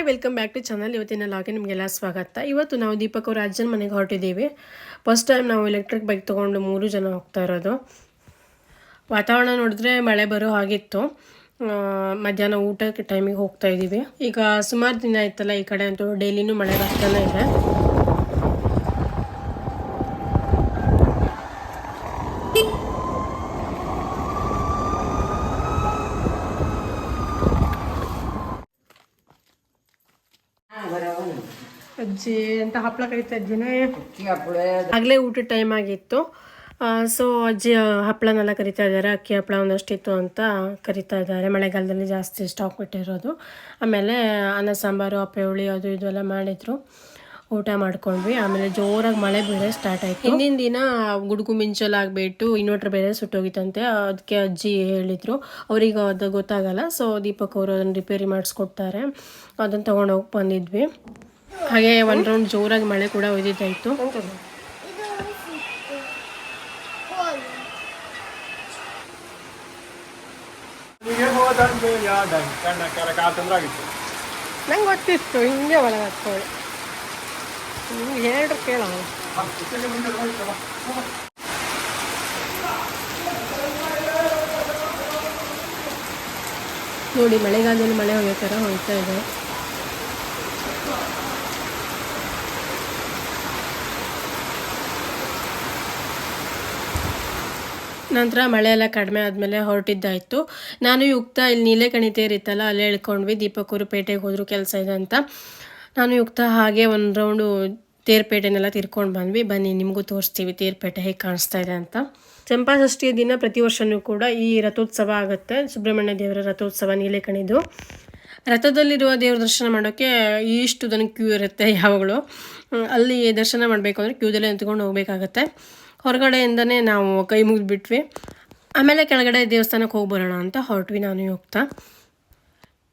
Hi welcome back to channel ಇವತ್ತಿನ ಲಾಗೆ ನಿಮಗೆಲ್ಲ ಸ್ವಾಗತ. ಇವತ್ತು ನಾವು ದೀಪಕ್ ಅವ್ರ ಅಜ್ಜನ ಮನೆಗೆ ಹೊರಟಿದ್ದೀವಿ. ಫಸ್ಟ್ ಟೈಮ್ ನಾವು ಎಲೆಕ್ಟ್ರಿಕ್ ಬೈಕ್ ತೊಗೊಂಡು ಮೂರು ಜನ ಹೋಗ್ತಾ ಇರೋದು. ವಾತಾವರಣ ನೋಡಿದ್ರೆ ಮಳೆ ಬರೋ ಹಾಗಿತ್ತು. ಮಧ್ಯಾಹ್ನ ಊಟಕ್ಕೆ ಟೈಮಿಗೆ ಹೋಗ್ತಾ ಇದ್ದೀವಿ. ಈಗ ಸುಮಾರು ದಿನ ಆಯ್ತಲ್ಲ ಈ ಕಡೆ ಅಂತೂ ಡೈಲಿನೂ ಮಳೆ ಬರ್ತಾನೆ ಇದೆ. ಅಜ್ಜಿ ಅಂತ ಹಪ್ಪಳ ಕರಿತಾ ಇದ್ವಿ ಆಗಲೇ ಊಟದ ಟೈಮ್ ಆಗಿತ್ತು. ಸೊ ಅಜ್ಜಿ ಹಪ್ಪಳನೆಲ್ಲ ಕರಿತಾ ಇದ್ದಾರೆ. ಅಕ್ಕಿ ಹಪ್ಪಳ ಒಂದಷ್ಟಿತ್ತು ಅಂತ ಕರಿತಾ ಇದ್ದಾರೆ. ಮಳೆಗಾಲದಲ್ಲಿ ಜಾಸ್ತಿ ಸ್ಟಾಕ್ ಬಿಟ್ಟಿರೋದು. ಆಮೇಲೆ ಅನ್ನ ಸಾಂಬಾರು ಅಪ್ಪೆ ಹುಳಿ ಅದು ಇದು ಎಲ್ಲ ಮಾಡಿದ್ರು. ಊಟ ಮಾಡ್ಕೊಂಡ್ವಿ. ಆಮೇಲೆ ಜೋರಾಗಿ ಮಳೆ ಬೇರೆ ಸ್ಟಾರ್ಟ್ ಆಯಿತು. ಹಿಂದಿನ ದಿನ ಗುಡುಗು ಮಿಂಚಲ್ ಆಗ್ಬಿಟ್ಟು ಇನ್ವರ್ಟರ್ ಬೇರೆ ಸುಟ್ಟೋಗಿತ್ತಂತೆ. ಅದಕ್ಕೆ ಅಜ್ಜಿ ಹೇಳಿದರು. ಅವ್ರಿಗೆ ಅದು ಗೊತ್ತಾಗಲ್ಲ. ಸೊ ದೀಪಕ್ ಅವರು ಅದನ್ನು ರಿಪೇರಿ ಮಾಡಿಸ್ಕೊಡ್ತಾರೆ. ಅದನ್ನು ತೊಗೊಂಡೋಗಿ ಬಂದಿದ್ವಿ. ಹಾಗೆ ಒಂದು ರೌಂಡ್ ಜೋರಾಗಿ ಮಳೆ ಕೂಡ ಒಯ್ದಿದ್ದಾಯ್ತು. ನಂಗೆ ಗೊತ್ತಿತ್ತು ಹಿಂಗೆ ಒಳಗೆ ಹತ್ಕೊಳ್ಳಿ ನಿಮ್ಗೆ ಹೇಳ್ರಿ ಕೇಳ ನೋಡಿ ಮಳೆಗಾಲದಲ್ಲಿ ಮಳೆ ಹೋಗೋ ಥರ ಹೋಗ್ತಾ ಇದೆ. ನಂತರ ಮಳೆ ಎಲ್ಲ ಕಡಿಮೆ ಆದಮೇಲೆ ಹೊರಟಿದ್ದಾಯಿತು. ನಾನು ಯುಕ್ತ ಇಲ್ಲಿ ನೀಲೆಕಣಿ ಇರಿತ್ತಲ್ಲ ಅಲ್ಲೇ ಇಳ್ಕೊಂಡ್ವಿ. ದೀಪಕೂರು ಪೇಟೆಗೆ ಹೋದ್ರು ಕೆಲಸ ಇದೆ ಅಂತ. ನಾನು ಯುಕ್ತ ಹಾಗೆ ಒಂದು ರೌಂಡು ತೇರ್ಪೇಟೆನೆಲ್ಲ ತಿರ್ಕೊಂಡು ಬಂದ್ವಿ. ಬನ್ನಿ, ನಿಮಗೂ ತೋರಿಸ್ತೀವಿ ತೇರ್ಪೇಟೆ ಹೇಗೆ ಕಾಣಿಸ್ತಾ ಇದೆ ಅಂತ. ಚಂಪಾಷ್ಠಿಯ ದಿನ ಪ್ರತಿ ವರ್ಷವೂ ಕೂಡ ಈ ರಥೋತ್ಸವ ಆಗುತ್ತೆ. ಸುಬ್ರಹ್ಮಣ್ಯ ದೇವರ ರಥೋತ್ಸವ ನೀಲೆಕಣಿದು ರಥದಲ್ಲಿರುವ ದೇವ್ರ ದರ್ಶನ ಮಾಡೋಕ್ಕೆ ಇಷ್ಟು ದನ ಕ್ಯೂ ಇರುತ್ತೆ ಯಾವಾಗಲೂ. ಅಲ್ಲಿ ದರ್ಶನ ಮಾಡಬೇಕು ಅಂದರೆ ಕ್ಯೂದಲ್ಲೇ ನಿಂತ್ಕೊಂಡು ಹೋಗಬೇಕಾಗತ್ತೆ. ಹೊರಗಡೆಯಿಂದನೇ ನಾವು ಕೈ ಮುಗಿದ್ಬಿಟ್ವಿ. ಆಮೇಲೆ ಕೆಳಗಡೆ ದೇವಸ್ಥಾನಕ್ಕೆ ಹೋಗಿ ಬರೋಣ ಅಂತ ಹೊರಟ್ವಿ ನಾನು ಹೋಗ್ತಾ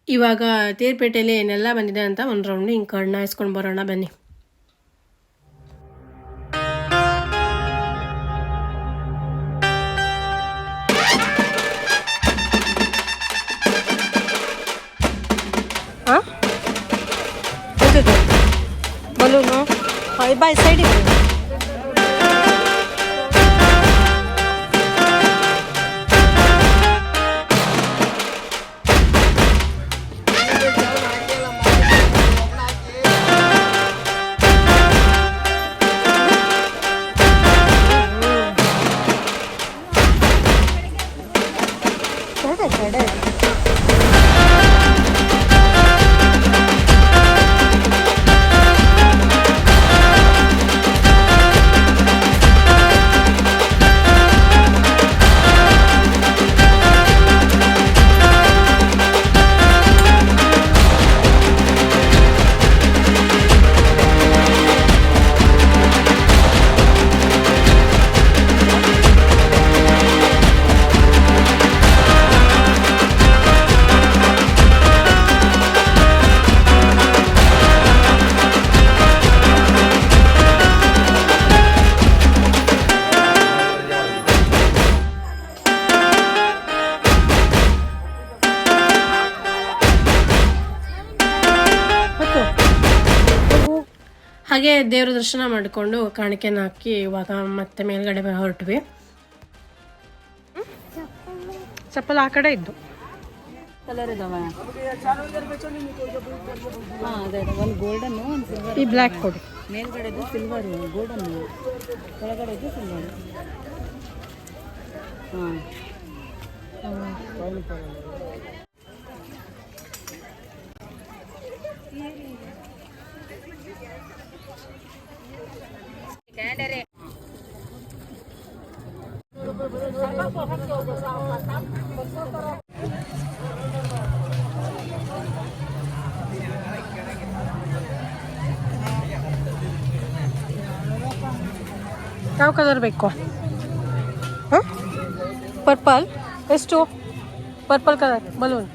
ಇವಾಗ ತೇರ್ಪೇಟೆಯಲ್ಲಿ ಏನೆಲ್ಲ ಬಂದಿದೆ ಅಂತ ಒಂದು ರೌಂಡ್ ಹಿಂಗೆ ಕಣ್ಣ ಇಸ್ಕೊಂಡು ಬರೋಣ ಬನ್ನಿ. ಬಲೂನು? ಬಾಯ್, ಸೈಡಿಗೆ ಹಾಗೆ ದೇವ್ರ ದರ್ಶನ ಮಾಡಿಕೊಂಡು ಕಾಣಿಕೆನ ಹಾಕಿ ಇವಾಗ ಮತ್ತೆ ಮೇಲ್ಗಡೆ ಹೊರಟ್ವಿ. ಚಪ್ಪಲ್ ಆ ಕಡೆ ಇದ್ದು. ಕಲರ್ ಒಂದು ಗೋಲ್ಡನ್ನು ಒಂದು ಸಿಲ್ವರ್ ಈ ಬ್ಲ್ಯಾಕ್ ಕೊಡಿ. ಮೇಲ್ಗಡೆದು ಸಿಲ್ವರು ಗೋಲ್ಡನ್ನು ಕೆಳಗಡೆದು ಸಿಲ್ವರು ಹಾಂ. ಯಾವ ಕಲರ್ ಬೇಕು ಹಾಂ ಪರ್ಪಲ್ ಎಷ್ಟು ಪರ್ಪಲ್ ಕಲರ್ ಬಲೂನ್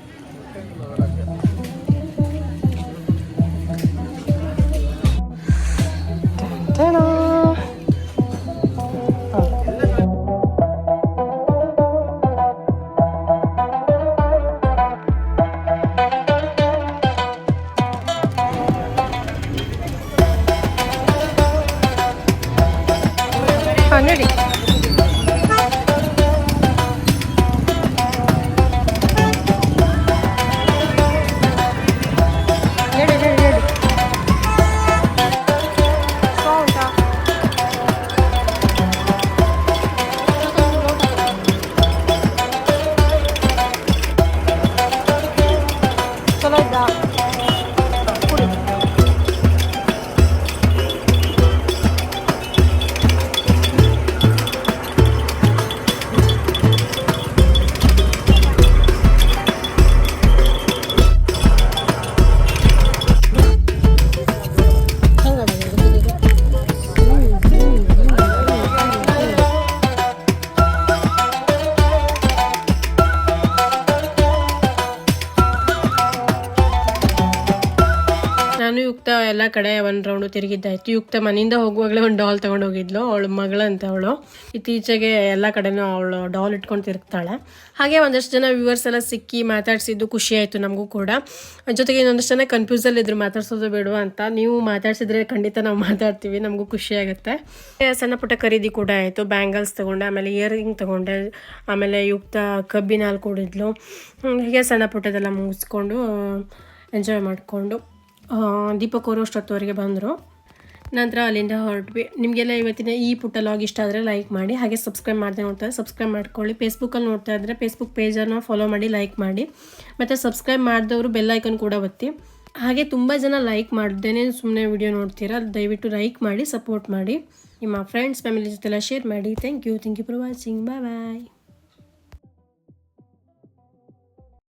ಎಲ್ಲ ಕಡೆ ಒಂದು ರೌಂಡು ತಿರುಗಿದ್ದಾಯ್ತು ಯುಕ್ತ ಮನೆಯಿಂದ ಹೋಗುವಾಗಲೇ ಒಂದು ಡಾಲ್ ತೊಗೊಂಡು ಹೋಗಿದ್ಲು. ಅವಳು ಮಗಳಂತ ಅವಳು. ಇತ್ತೀಚೆಗೆ ಎಲ್ಲ ಕಡೆನೂ ಅವಳು ಡಾಲ್ ಇಟ್ಕೊಂಡು ತಿರುಗ್ತಾಳೆ. ಹಾಗೆ ಒಂದಷ್ಟು ಜನ ವ್ಯೂವರ್ಸ್ ಎಲ್ಲ ಸಿಕ್ಕಿ ಮಾತಾಡಿಸಿದ್ದು ಖುಷಿ ಆಯಿತು ನಮಗೂ ಕೂಡ. ಜೊತೆಗೆ ಇನ್ನೊಂದಷ್ಟು ಜನ ಕನ್ಫ್ಯೂಸಲ್ಲಿ ಇದ್ರು, ಮಾತಾಡ್ಸೋದು ಬೇಡುವ ಅಂತ. ನೀವು ಮಾತಾಡ್ಸಿದ್ರೆ ಖಂಡಿತ ನಾವು ಮಾತಾಡ್ತೀವಿ. ನಮಗೂ ಖುಷಿ ಆಗುತ್ತೆ. ಸಣ್ಣ ಪುಟ್ಟ ಖರೀದಿ ಕೂಡ ಆಯಿತು. ಬ್ಯಾಂಗಲ್ಸ್ ತಗೊಂಡೆ, ಆಮೇಲೆ ಇಯರಿಂಗ್ ತೊಗೊಂಡೆ, ಆಮೇಲೆ ಯುಕ್ತ ಕಬ್ಬಿನ ಹಾಲು ಕೂಡಿದ್ಲು. ಹೀಗೆ ಸಣ್ಣ ಪುಟ್ಟದೆಲ್ಲ ಮುಗಿಸ್ಕೊಂಡು ಎಂಜಾಯ್ ಮಾಡಿಕೊಂಡು. ದೀಪಕ್ ಅವರು ಅಷ್ಟೊತ್ತವರೆಗೆ ಬಂದರು. ನಂತರ ಅಲ್ಲಿಂದ ಹೊರಟ್ವಿ. ನಿಮಗೆಲ್ಲ ಇವತ್ತಿನ ಈ ಪುಟ್ಟ ಲಾಗ್ ಇಷ್ಟ ಆದರೆ ಲೈಕ್ ಮಾಡಿ, ಹಾಗೆ ಸಬ್ಸ್ಕ್ರೈಬ್ ಮಾಡ್ತೇನೆ ನೋಡ್ತಾರೆ ಸಬ್ಸ್ಕ್ರೈಬ್ ಮಾಡ್ಕೊಳ್ಳಿ. ಫೇಸ್ಬುಕ್ಕಲ್ಲಿ ನೋಡ್ತಾ ಇದ್ದರೆ ಫೇಸ್ಬುಕ್ ಪೇಜನ್ನು ಫಾಲೋ ಮಾಡಿ ಲೈಕ್ ಮಾಡಿ. ಮತ್ತು ಸಬ್ಸ್ಕ್ರೈಬ್ ಮಾಡಿದವರು ಬೆಲ್ ಐಕನ್ ಕೂಡ ಒತ್ತಿ. ಹಾಗೆ ತುಂಬ ಜನ ಲೈಕ್ ಮಾಡ್ದೇನೆ ಸುಮ್ಮನೆ ವಿಡಿಯೋ ನೋಡ್ತೀರಾ, ದಯವಿಟ್ಟು ಲೈಕ್ ಮಾಡಿ ಸಪೋರ್ಟ್ ಮಾಡಿ. ನಿಮ್ಮ ಫ್ರೆಂಡ್ಸ್ ಫ್ಯಾಮಿಲಿ ಜೊತೆಲ್ಲ ಶೇರ್ ಮಾಡಿ. Thank you thank you for watching bye bye